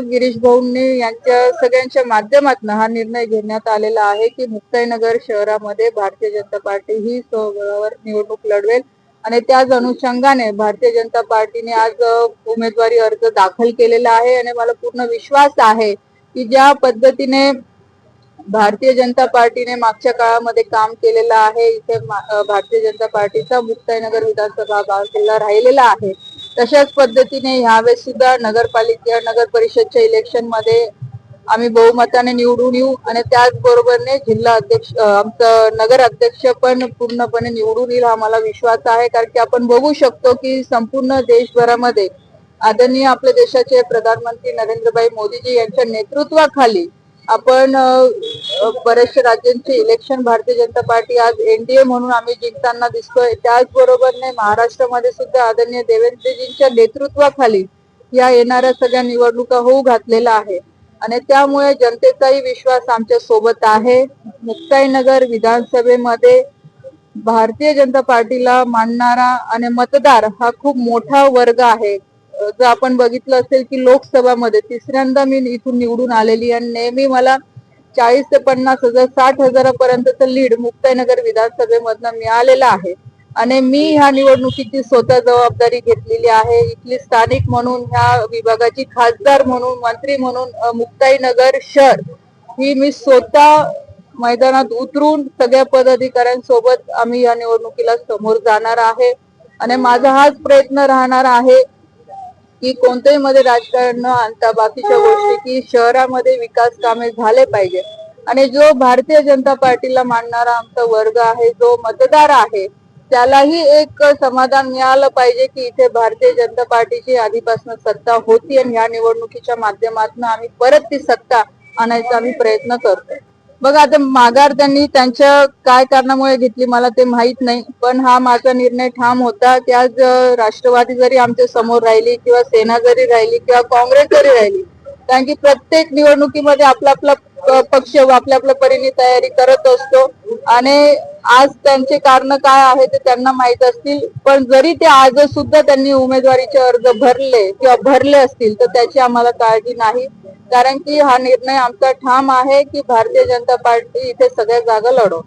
गिरीश भाऊंनी यांच्या सगळ्यांच्या माध्यमातून हा निर्णय घेण्यात आलेला आहे की मुक्ताईनगर शहरामध्ये भारतीय जनता पार्टी ही स्वबळावर निवडणूक लढवेल आणि त्याच अनुषंगाने भारतीय जनता पार्टीने आज उमेदवारी अर्ज दाखल केलेला आहे आणि मला पूर्ण विश्वास आहे की ज्या पद्धतीने भारतीय जनता पार्टीने मागच्या काळामध्ये काम केलेलं आहे इथे भारतीय जनता पार्टीचा मुक्ताईनगर विधानसभा भाग राहिलेला आहे. तशाच पद्धतीने ह्यावेळेस सुद्धा नगरपालिका नगर परिषदच्या इलेक्शनमध्ये आम्ही बहुमताने निवडून येऊ आणि त्याचबरोबरने जिल्हा अध्यक्ष आमचं नगर अध्यक्ष पण पूर्णपणे निवडून येईल हा मला विश्वास आहे. कारण की आपण बघू शकतो की संपूर्ण देशभरामध्ये आदरणीय आपल्या देशाचे प्रधानमंत्री नरेंद्रभाई मोदीजी यांच्या नेतृत्वाखाली आपण बरेचशे बऱ्याचशा राज्यांचे इलेक्शन भारतीय जनता पार्टी आज एनडीए म्हणून आम्ही जिंकताना दिसतोय. त्याचबरोबरने महाराष्ट्रामध्ये सुद्धा आदरणीय देवेंद्रजींच्या नेतृत्वाखाली या येणाऱ्या सगळ्या निवडणुका होऊ घातलेला आहे. आणि त्यामुळे जनतेचाही विश्वास आमच्यासोबत आहे. मुक्ताईनगर विधानसभेमध्ये भारतीय जनता पार्टीला मानणारा आणि मतदार हा खूप मोठा वर्ग आहे. जर आपण बघितलं असेल की लोकसभामध्ये तिसऱ्यांदा मी इथून निवडून आलेली आणि नेहमी मला चाळीस ते पन्नास हजार साठ हजारापर्यंतचं लीड मुक्ताईनगर विधानसभेमधनं मिळालेलं आहे. आणि मी ह्या निवडणुकीची स्वतः जबाबदारी घेतलेली आहे. इथली स्थानिक म्हणून ह्या विभागाची खासदार म्हणून मंत्री म्हणून मुक्ताईनगर शहर ही मी स्वतः मैदानात उतरून सगळ्या पदाधिकाऱ्यांसोबत आम्ही या निवडणुकीला समोर जाणार आहे. आणि माझा हाच प्रयत्न राहणार आहे की कोणत्याही मध्ये राजकारण न आणता बाकीच्या गोष्टी की शहरामध्ये विकास कामे झाले पाहिजे. आणि जो भारतीय जनता पार्टीला मानणारा आमचा वर्ग आहे जो मतदार आहे त्यालाही एक समाधान मिळालं पाहिजे की इथे भारतीय जनता पार्टीची आधीपासून सत्ता होती आणि या निवडणुकीच्या माध्यमातून आम्ही परत ती सत्ता आणायचा आम्ही प्रयत्न करतो बघा आता माघार त्यांनी त्यांच्या काय कारणामुळे घेतली मला ते माहीत नाही. पण हा माझा निर्णय ठाम होता की आज राष्ट्रवादी जरी आमच्यासमोर राहिली किंवा सेना जरी राहिली किंवा काँग्रेस जरी राहिली कारण की प्रत्येक निवडणुकीमध्ये आपला आपला पक्ष आपल्या आपल्या परीने तयारी करत असतो. आणि आज त्यांचे कारण काय आहे ते त्यांना माहीत असतील. पण जरी ते आज सुद्धा त्यांनी उमेदवारीचे अर्ज भरले किंवा भरले असतील तर त्याची आम्हाला काळजी नाही. कारण की हा निर्णय आमचा ठाम आहे की भारतीय जनता पार्टी इथे सगळ्या जागा लढव